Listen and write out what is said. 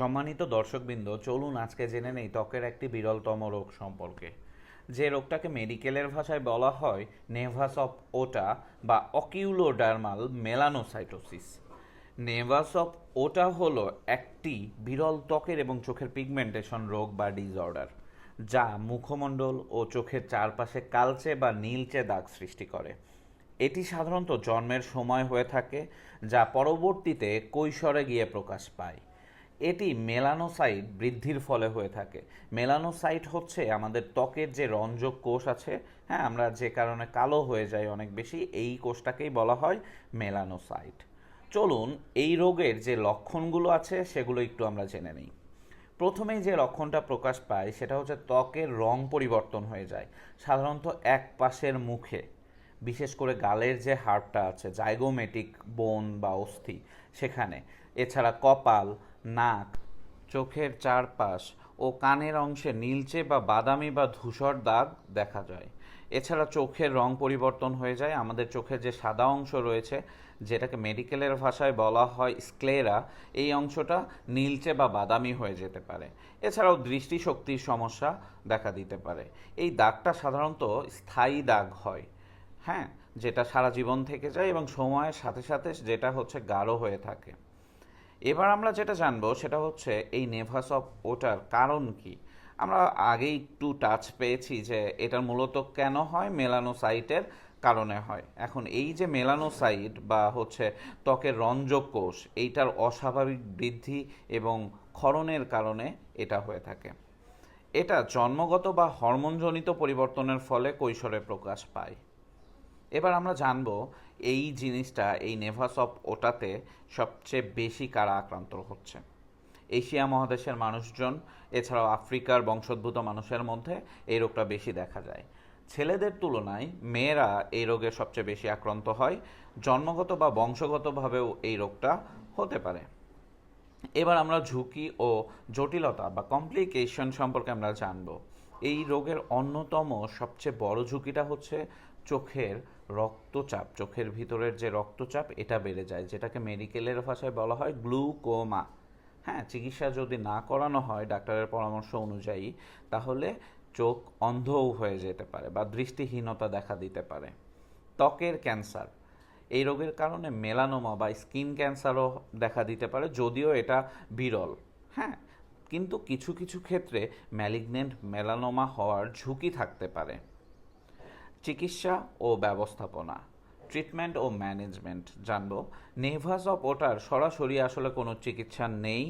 সম্মানিত দর্শকবৃন্দ, চলুন আজকে জেনে নেই ত্বকের একটি বিরলতম রোগ সম্পর্কে। যে রোগটাকে মেডিকেলের ভাষায় বলা হয় নেভাস অফ ওটা বা অকিউলোডার্মাল মেলানোসাইটোসিস। নেভাস অফ ওটা হলো একটি বিরল ত্বকের এবং চোখের পিগমেন্টেশন রোগ বা ডিসঅর্ডার, যা মুখমণ্ডল ও চোখের চারপাশে কালচে বা নীলচে দাগ সৃষ্টি করে। এটি সাধারণত জন্মের সময় হয়ে থাকে, যা পরবর্তীতে কৈশোরে গিয়ে প্রকাশ পায়। এটি মেলানোসাইট বৃদ্ধির ফলে হয়ে থাকে। মেলানোসাইট হচ্ছে আমাদের ত্বকের যে রঞ্জক কোষ আছে হ্যাঁ আমরা যে কারণে কালো হয়ে যাই অনেক বেশি, এই কোষটাকেই বলা হয় মেলানোসাইট। চলুন, এই রোগের যে লক্ষণগুলো আছে, সেগুলো একটু আমরা জেনে নিই। প্রথমেই যে লক্ষণটা প্রকাশ পায়, সেটা হচ্ছে ত্বকের রং পরিবর্তন হয়ে যায়। সাধারণত এক পাশের মুখে বিশেষ করে গালের যে হাড়টা আছে, জাইগোমেটিক বোন বা অস্থি সেখানে। এছাড়া কপাল, নাক, চোখের চারপাশ ও কানের অংশে নীলচে বা বাদামি বা ধূসর দাগ দেখা যায়। এছাড়া চোখের রং পরিবর্তন হয়ে যায়। আমাদের চোখের যে সাদা অংশ রয়েছে, যেটাকে মেডিকেলের ভাষায় বলা হয় স্ক্লেরা, এই অংশটা নীলচে বা বাদামি হয়ে যেতে পারে। এছাড়াও দৃষ্টিশক্তির সমস্যা দেখা দিতে পারে। এই দাগটা সাধারণত স্থায়ী দাগ হয়। হ্যাঁ যেটা সারা জীবন থেকে যায় এবং সময়ের সাথে সাথে যেটা হচ্ছে গাঢ় হয়ে থাকে। এবার আমরা যেটা জানব সেটা হচ্ছে এই নেভাস অফ ওটার কারণ কি? আমরা আগেই একটু টাচ পেয়েছি যে এটা মূলত কেন হয়? মেলানোসাইটের কারণে হয়। এখন এই যে মেলানোসাইট বা হচ্ছে ত্বকের রঞ্জক কোষ, এইটার অস্বাভাবিক বৃদ্ধি এবং ক্ষরণের কারণে এটা হয়ে থাকে। এটা জন্মগত বা হরমোনজনিত পরিবর্তনের ফলে কৈশোরে প্রকাশ পায়। এবার আমরা জানব এই জিনিসটা, এই নেভাস অফ ওটাতে সবচেয়ে বেশি কারা আক্রান্ত হচ্ছে। এশিয়া মহাদেশের মানুষজন, এছাড়াও আফ্রিকার বংশোদ্ভূত মানুষের মধ্যে এই রোগটা বেশি দেখা যায়। ছেলেদের তুলনায় মেয়েরা এই রোগে সবচেয়ে বেশি আক্রান্ত হয়, জন্মগত বা বংশগতভাবেও এই রোগটা হতে পারে। এবার আমরা ঝুঁকি ও জটিলতা বা কমপ্লিকেশন সম্পর্কে আমরা জানব। এই রোগের অন্যতম সবচেয়ে বড় ঝুঁকিটা হচ্ছে চোখের রক্তচাপ, চোখের ভিতরের যে রক্তচাপ, এটা বেড়ে যায়, যেটাকে মেডিকেলের ভাষায় বলা হয় গ্লুকোমা। হ্যাঁ চিকিৎসা যদি না করানো হয় ডাক্তারের পরামর্শ অনুযায়ী, তাহলে চোখ অন্ধও হয়ে যেতে পারে বা দৃষ্টিহীনতা দেখা দিতে পারে। ত্বকের ক্যান্সার, এই রোগের কারণে মেলানোমা বা স্কিন ক্যান্সারও দেখা দিতে পারে, যদিও এটা বিরল। হ্যাঁ কিন্তু কিছু কিছু ক্ষেত্রে ম্যালিগনেন্ট মেলানোমা হওয়ার ঝুঁকি থাকতে পারে। চিকিৎসা ও ব্যবস্থাপনা ট্রিটমেন্ট ও ম্যানেজমেন্ট জানব। নেভাস অফ ওটার সরাসরি আসলে কোনো চিকিৎসা নেই